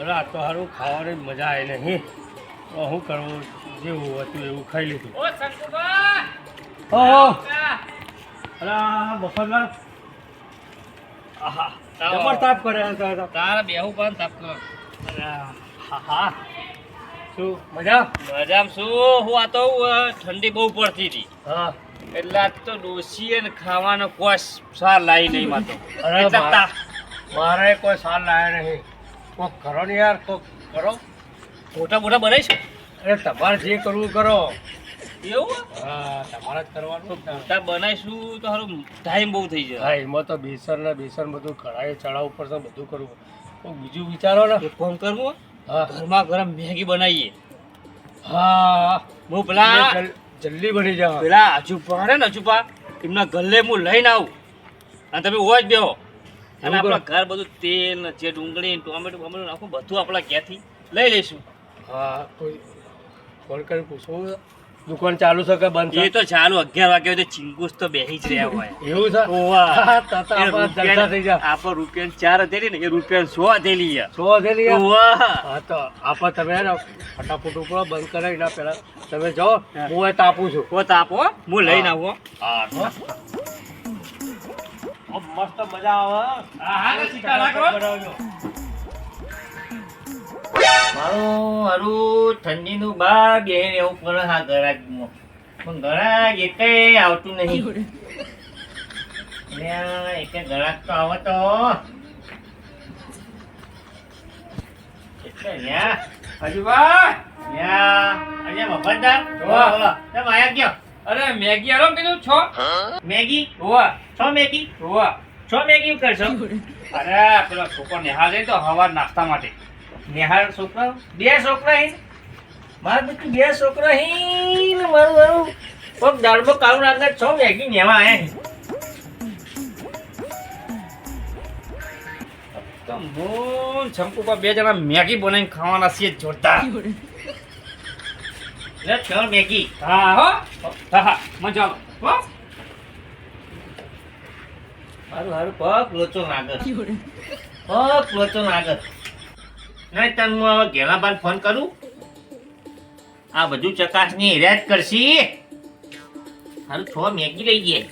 અરે આ તો સારું ખાવાની મજા આવી નહીં તો શું કરવું? જેવું હતું એવું ખાઈ લીધું. ઓહો અરે આ આહા. જબર તાપ કરે તારા બેહુ પણ તાપ કરો. હા હા. શું મજા? મજામાં શું? હું આ તો ઠંડી બહુ પડતી હતી. હા. એટલે આજ તો ડોસી અને ખાવાનો કોઈ સાર લાવી નહીં માતો. મારે કોઈ સાર લાવ્યો નહીં. કોક કરો ને યાર કોક કરો. મોટા મોટા બનાવીશ અરે તમારે જે કરવું કરો. એવું? હા તમારે જ કરવાનું. મોટા બનાવીશું તો સારું ટાઈમ બહુ થઈ જાય. હા એમાં તો બેસન ને બેસન બધું કઢાઈ ચડાવવું પડશે બધું કરવું. કોક બીજું વિચારો ને. ફોન કરવું હા. ઘરમાં ગરમ મેગી બનાવીએ. હા. હું પેલા જલ્દી બની જાવ પેલા અજુપા ને અજુપા એમના ગલ્લે હું લઈને આવું. અને તમે ઓજ બેહો. અને આપણા ઘર બધું તેલ જે ડુંગળી ટોમેટો બમેટો નાખું બધું આપણા ઘેરથી લઈ લઈશું. હા કોઈ ફોન કરી પૂછવું દુકાન ચાલુ છે કે બંધ એ તો ચાલુ અગિયાર વાગે હોય તો તો બેહી જ રહ્યા હોય. એવું છે? આપણા રૂપિયા ચાર હથેલી ને એ રૂપિયા સો હતેલી. સો હતેલી. હા તો આપા તમે ને ફટાફટ ઉપર બંધ કરાવી ના પેલા તમે જાઓ હું. એ તાપું છું. હું તાપો હું. લઈને આવું હો. મસ્ત મજા આવે. હા, ચિંતા ના કરો. મારું હારું ઠંડીનું બહાર બેહીને એવું પડે હા ગરાગમાં પણ ગરાગ એકે આવતું નહીં. એકે ગરાગ તો આવે તો એટલે લ્યા, હજુબા, લ્યા, અહીંયા મફતદાર, બોલો. કેમ આયા કયો? અરે મેગી આલો કીધું છો? મેગી? હોવા છો મેગી? હોવા છો મેગી કરશો અરે પેલો છોકરો નિહાળ જાય તો હવાર નાસ્તા માટે. નિહાળ છોકરા? બે છોકરા હી? મારા બેટી બે છોકરા હી ને મારું મારું. કોક દાળમાં કાળું નાખે છો મેગી નેવા હે? હી તો મોન શંકુપા બે જણા મેગી બનાવીને ખાવાના છીએ જોરદાર. લે છો મેગી. હા હો. હા હા મજા હો? મારું હારું પગ લોચો નાગર પગ લોચો નાગર નહીં તને હું હવે ફોન કરું? આ બધું ચકાસણી હેર્યા કરશી. હારું છો મેગી લઈ ગયે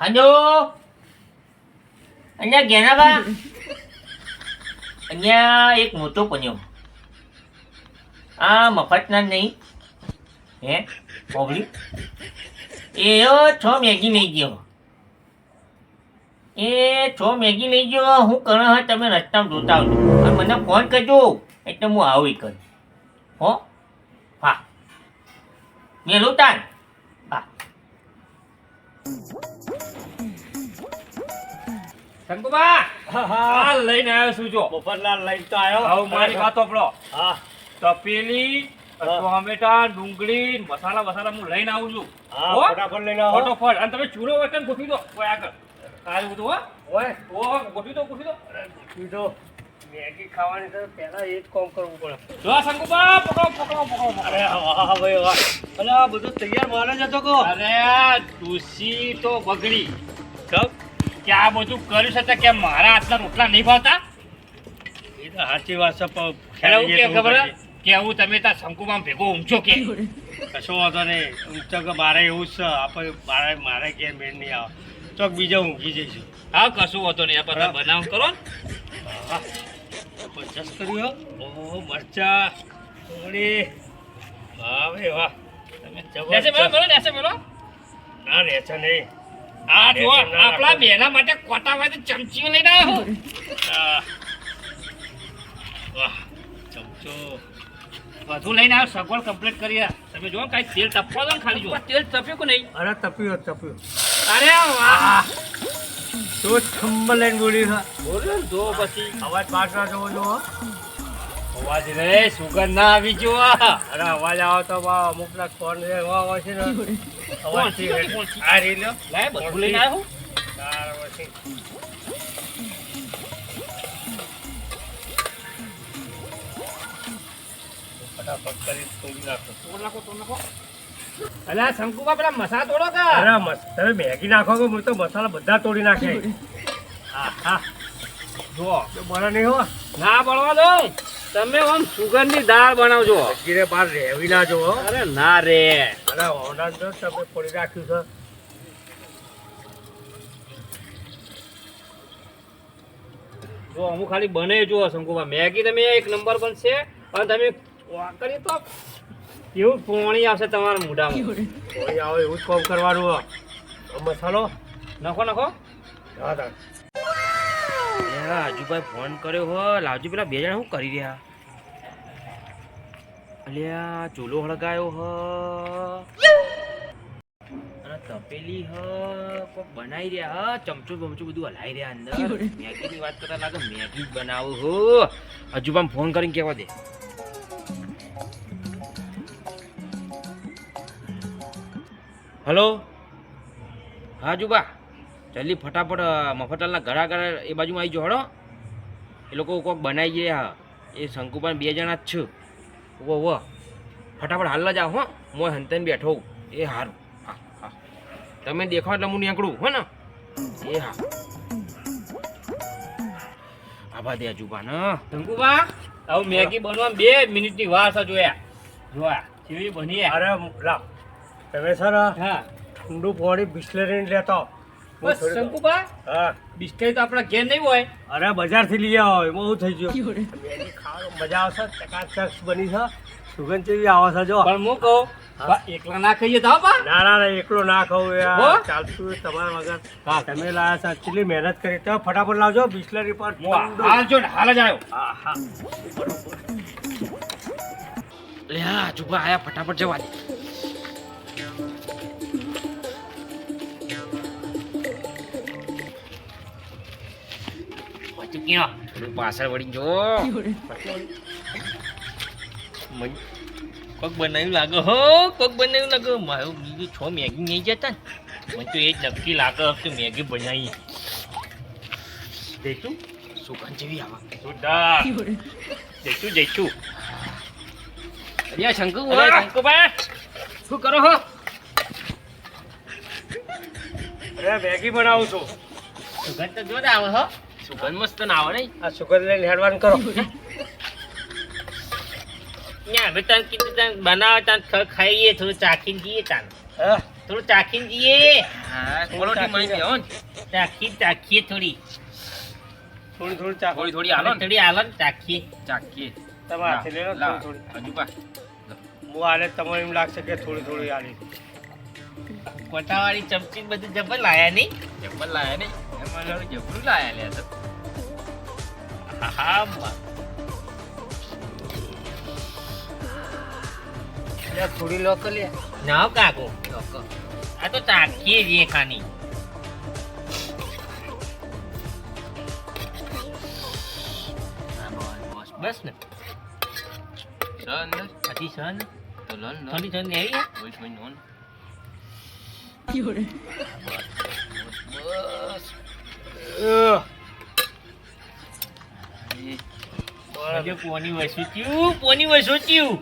હજો અહીંયા ઘેના બા અહીંયા એક મોટો પન્યો. આ મફતના નહીં. હે પોબલી એ છો મેગી લઈ ગયો. એ છો મેગી લઈ ગયો હું કરે હા તમે રસ્તામાં જોતા આવજો. અને મને ફોન કરજો એટલે હું આવું કરું. હો? હા. મેલું તાન. હા. શંકુપા હા, હા. લઈને આવ્યો છું જો. મફતલાલ લઈને તો આવ્યો. હવે મારી વાતો પડો હા. તપેલી ટોમેટા ડુંગળી મસાલા મસાલા હું લઈને આવું છું? ફટાફટ લઈને આવો. ફટાફટ. અને તમે ચૂરો વચન ગોઠવી દો. કોઈ આગળ. આ બધું હો? ઓય. ઓ ગોઠવી દો ગોઠવી દો. ગોઠવી દો. મેગી ખાવાની તો પહેલા એ જ કામ કરવું પડે. જો શંકુપા પકડો પકડો પકડો પકડો. અરે વાહ ભાઈ વાહ અરે બધું તૈયાર માલ જ હતો કો. અરે તુસી તો બગડી. કબ કે આ બધું કર્યું છે કે મારા હાથના રોટલા નહીં ભાવતા? એ તો સાચી વાત છે કે ખબર. કે હું તમે ત્યાં શંકુમાં ભેગો ઊંચો કે? કશો વાંધો નહીં. ઊંચો કે મારે એવું છે આપણે મારે મારે કે મેળ નહીં આવે. ચોક બીજા ઊંઘી જઈશું. હા કશું વાંધો નહીં. બધા બનાવ કરો ને. હા પચાસ કર્યો ઓહો મરચા ડુંગળી વાહ ભાઈ વાહ. તમે જબરજસ્ત ના રે છે. નહીં. આ જો આપણા બેના માટે કોટા માટે ચમચીઓ લઈને આવ્યો હું. વાહ ચમચો. બધું લઈને આવ્યો સગવડ કમ્પ્લીટ કરી તમે જો કાંઈ તેલ તપવા દો ને ખાલી જો તેલ તપ્યું કે નહીં? અરે તપ્યું તપ્યું અરે વાહ! તો થંબ લઈને બોલી જો પછી. અવાજ પાછળ જોવો જો અવાજ રે સુગંધ ના આવી જો અરે અવાજ આવો તો બા અમુક ના ફોન છે એવા આવે છે ને. અવાજથી કોણ છે? કોણ છે? આ રહી લ્યો લાય બધું લઈને આવ્યો. તાર પછી ફટાફટ કરી તોડી નાખો તોડ નાખો તોડ નાખો અલા શંકુબા પેલા મસાલા તોડો કા અરે મસ્ત. તમે મેગી નાખો કે હું તો મસાલા બધા તોડી નાખે. હા હા જુઓ. તો નહીં હો ના બળવા દો. તમે આમ દાળ બનાવજો. ગીરે બહાર રેવી ના જો અરે ના રે. અરે ઓર્ડર તો તમે પડી રાખ્યું છે. જો અમુક ખાલી બને જુઓ શંકુભા. મેગી તમે એક નંબર પણ છે અને તમે કરી તો કેવું પોણી આવશે તમારા મોઢામાં? આવે એવું જ કોમ કરવાનું મસાલો નખો નખો. હા તાર. રાજુભાઈ ફોન કર્યો હો. લાવજી પેલા બે જણા શું કરી રહ્યા? અલ્યા ચૂલો હળગાયો હ. અને તપેલી હ. કોક બનાવી રહ્યા હ. ચમચું બમચો બધું હલાવી રહ્યા અંદર. મેગીની વાત કરતા લાગે મેગી જ બનાવું હો. હજુ પણ ફોન કરીને કહેવા દે? હલો? હા, જુબા. જલ્દી ફટાફટ મફતલાલના ઘર આગળ એ બાજુમાં આવી જાઓ હળો એ લોકો કોક બનાવી ગયા એ શંકુપાન બે જણા જ છે. વો વો ફટાફટ હાલ જાઓ, હો. મોય હંતન બેઠો એ હારું. હા હા. તમે દેખો એટલે હું નીકળું, હો ને. એ હા. આભા દે જુબા ને શંકુભા, આવું મેગી બનવા બે મિનિટની વાર જોયા. જોયા. કેવી બની અરે, લા. તમે સર હા. ઠંડુ પાણી બિસ્લેરી લેતો. હું બસ શંકુભા હા. બિસ્લેરી તો આપણા ઘેર નહીં હોય. અરે બજારથી લઈ આવો એમાં શું થઈ ગયું. મજા આવશે ચકાચક બની છે. સુગંધ જેવી આવે છે જો. પણ હું કહું એકલો ના ખાઈએ તો બા. ના ના ના એકલો ના ખાઉં હો? યાર ચાલતું તમારા વગર. હા. તમે લાયા છો કેટલી મહેનત કરી. તો ફટાફટ લાવજો બિસ્લેરી પર હાલ જો હાલ જ આવ્યો હા હા. લે આ જુબા આયા ફટાફટ જવા દે. પછી ક્યાં થોડું પાછળ વળી જો કોક બનાવ્યું લાગે હો કોક બનાવ્યું લાગે મારું બીજું છ મેગી નહીં જતા ને. મને તો એ જ નક્કી લાગે કે મેગી બનાવી જઈશું સુગંધ જેવી આવા. સુધા જઈશું જઈશું અરે શંકુ શંકુભાઈ. શું કરો હો? અરે મેગી બનાવું છું. સુગંધ તો જોર આવે હો. સુગંધ મસ્ત ના આવે નહીં. આ સુગંધ લઈને હેડવાન કરો. ના હવે તને કીધું તને બનાવે તને ખાઈએ થોડું ચાખીને જઈએ તાન. થોડું ચાખીને જઈએ. હા પરોઠી મળી ગયો ને. ચાખી ચાખીએ થોડી. થોડી થોડી ચાખો. થોડી થોડી હાલો થોડી હાલો ચાખીએ. ચાખીએ. ચાકીએ તમે હાથે લેલો થોડી થોડી. હજુ પા. હું આલે તમને એમ લાગશે કે થોડી થોડી આલી કોટાવાળી ચમચી બધું જબર લાયા નહીં? જબ્બર લાયા નહીં. એમાં લાડુ જબરું લાયા લે તો. હા મ- લે થોડી લો તો લે. ના કાકો. આ તો ચાખીએ છીએ ખાની બસ ને. અંદર પછી સન. તો લન થોડી સન એવી ઓય નોન હજુ પોની વસુ ચિયું પોની વસુ ચિયું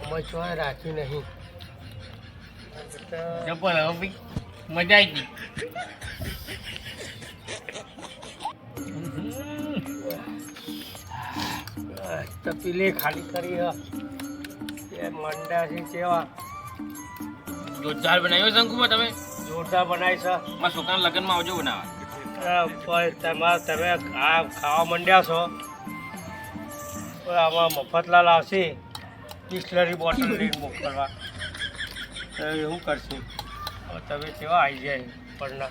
અમે નહીં. હવે મજા આવી ગઈ. તપીલે ખાલી કરી મંડા છે કેવા જોરદાર બનાવ્યો શંકુમાં તમે? જોરદાર બનાવી છે. મારા છોકરાના લગ્નમાં આવજો બનાવવા. તમે તમારે તમે આ ખાવા માંડ્યા છો. આમાં મફતલાલ આવશે. બિસ્લરી બોટલ લઈને મોકલવા. તો એવું કરશે? હવે તમે કેવા આવી જાય પડના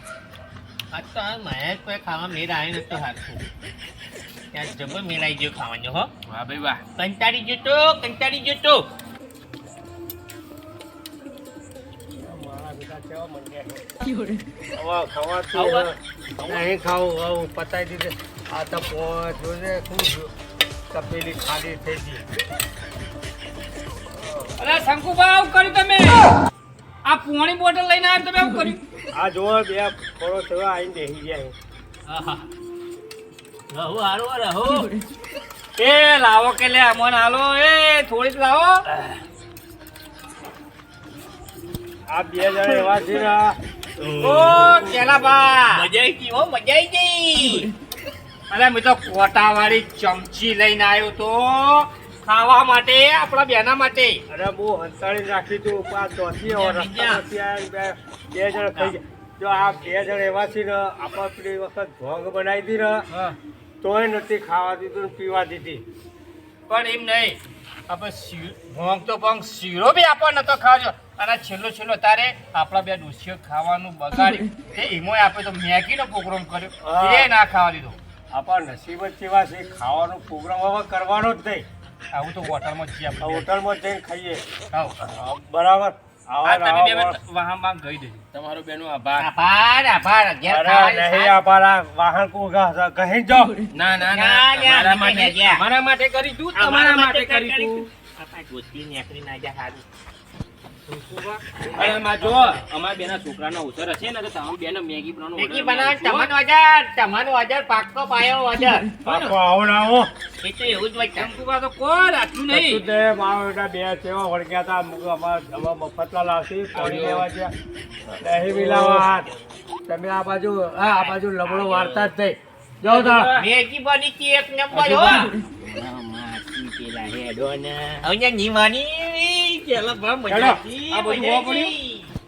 આજ તો આ માયા કોઈ ખાવા મેળ આવ્યો નતો હાથું ત્યાં જબર મેળ આવી ગયો ખાવાનો હો. વાહ ભાઈ વાહ. કંટાળી જતો કંટાળી જતો નહીં ખાવું હું પતાવી દીધે. આ તો જોજે શું તપેલી ખાલી થઈ ગઈ. અરે શંકુભા આવું કર્યું તમે? આ પોણી બોટલ લઈને આવ્યા તમે આવું કર્યું? આ જોવો બે થોડો થયો આવીને બેસી જાય. રહો હારો રહો. એ લાવો કે લે અમોને હાલો. એ થોડીક લાવો. આ બે જણ એવા છે ને ઓ કેલાબા મજા આવી હો મજા આવી ગઈ. અરે મેં તો કોટાવાળી ચમચી લઈને આવ્યો તો ખાવા માટે આપણા બેના માટે. અરે બહુ હંસાળી રાખી તું આ ચોથી બે જણ ખાઈ ગયા. જો આ બે જણ એવા છે ને આપણે પેલી વખત ભોગ બનાવી હતી ને તોય નથી ખાવા દીધું પીવા દીધી. પણ એમ નહીં. આપણે ભોંગ તો ભોંગ શીરો બી આપણને નતો ખાજો. અને છેલ્લો છેલ્લો તારે આપણા બે ડોસીઓ ખાવાનું બગાડ્યું તે એમાંય આપણે તો મેગીનો પ્રોગ્રામ કર્યો. એ ના ખાવા દીધો. આપણા નસીબ જ કેવા છે. ખાવાનો પ્રોગ્રામ હવે કરવાનો જ નહીં. આવું તો હોટલમાં જ હોટલમાં જઈને ખાઈએ. બરાબર. આ આવા તમે બે આવા મિનિટ વાહનમાં ગઈ દેજો. તમારો બેનો આભાર. આભાર આભાર. ઘેર નહીં સારી. વાહન કો કહી જાઓ ના ના ના, ના ના, મારા માટે મારા માટે કરી તું તમારા માટે કરી તું આપણા દોસ્તી નીકળી ના જાય સારું. અરે માં જો અમારા બેના છોકરાનો અવસર હશે ને તો તમે બેને મેગી બનાવવાનો મેગી order તમારો હજાર તમારો હજાર પાક્કો પાયો હજાર પાકો આવો ને આવો. એ તો એવું જ હોય છે. તો કોઈ આટલું નહીં. કશું તે મારો બેટા બે સેવા વળગ્યા હતા. અમુક અમારા અમારા મફતલાલ આવશે પાણી લેવા ગયા. દહીં મિલાવા હાથ તમે આ બાજુ હા આ બાજુ લબડો વાર્તા જ થઈ જાઓ તાર મેગી બની હતી એક નંબર હો. અહીંયા નીવાની પેલા બા મજા આ બધું મજા હોવા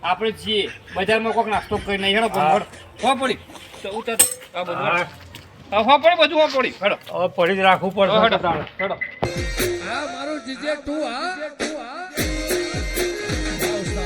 આપણે છીએ. બજારમાં કોક નાસ્તો કરી નહીં હેડો ભંગોળ હો. પડી તો ઉતર. આ બધું હા, પડી બધું હો પડી હેડો. હવે પડી જ રાખવું પડે હેડો હેડો. હા મારું જીજે તું હા.